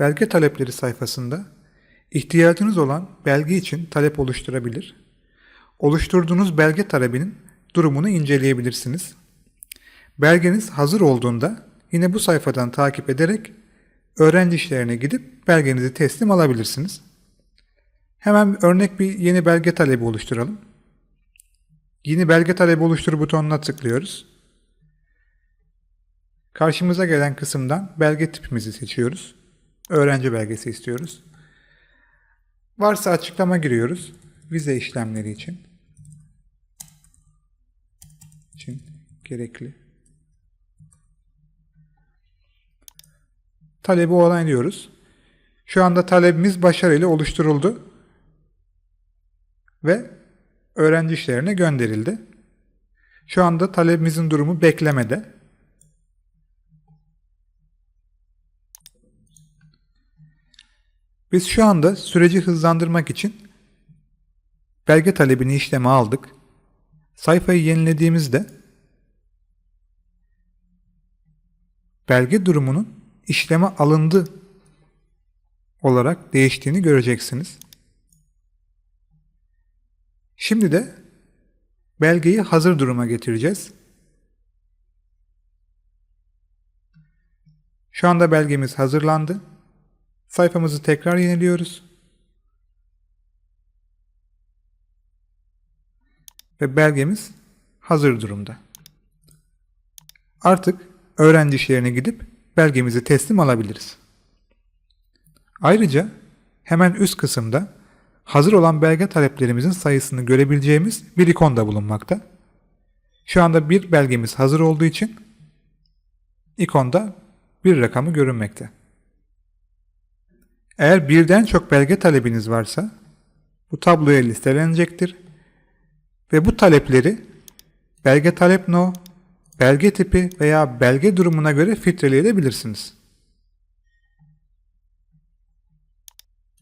Belge talepleri sayfasında ihtiyacınız olan belge için talep oluşturabilir. Oluşturduğunuz belge talebinin durumunu inceleyebilirsiniz. Belgeniz hazır olduğunda yine bu sayfadan takip ederek öğrenci işlerine gidip belgenizi teslim alabilirsiniz. Hemen örnek bir yeni belge talebi oluşturalım. Yeni belge talebi oluştur butonuna tıklıyoruz. Karşımıza gelen kısımdan belge tipimizi seçiyoruz. Öğrenci belgesi istiyoruz. Varsa açıklama giriyoruz. Vize işlemleri için. için gerekli. Talebi onaylıyoruz. Şu anda talebimiz başarıyla oluşturuldu ve öğrenci işlerine gönderildi. Şu anda talebimizin durumu beklemede. Biz şu anda süreci hızlandırmak için belge talebini işleme aldık. Sayfayı yenilediğimizde belge durumunun işleme alındı olarak değiştiğini göreceksiniz. Şimdi de belgeyi hazır duruma getireceğiz. Şu anda belgemiz hazırlandı. Sayfamızı tekrar yeniliyoruz. Ve belgemiz hazır durumda. Artık öğrenci işlerine gidip belgemizi teslim alabiliriz. Ayrıca hemen üst kısımda hazır olan belge taleplerimizin sayısını görebileceğimiz bir ikon da bulunmakta. Şu anda bir belgemiz hazır olduğu için ikonda bir rakamı görünmekte. Eğer birden çok belge talebiniz varsa bu tabloya listelenecektir ve bu talepleri belge talep no, belge tipi veya belge durumuna göre filtreleyebilirsiniz.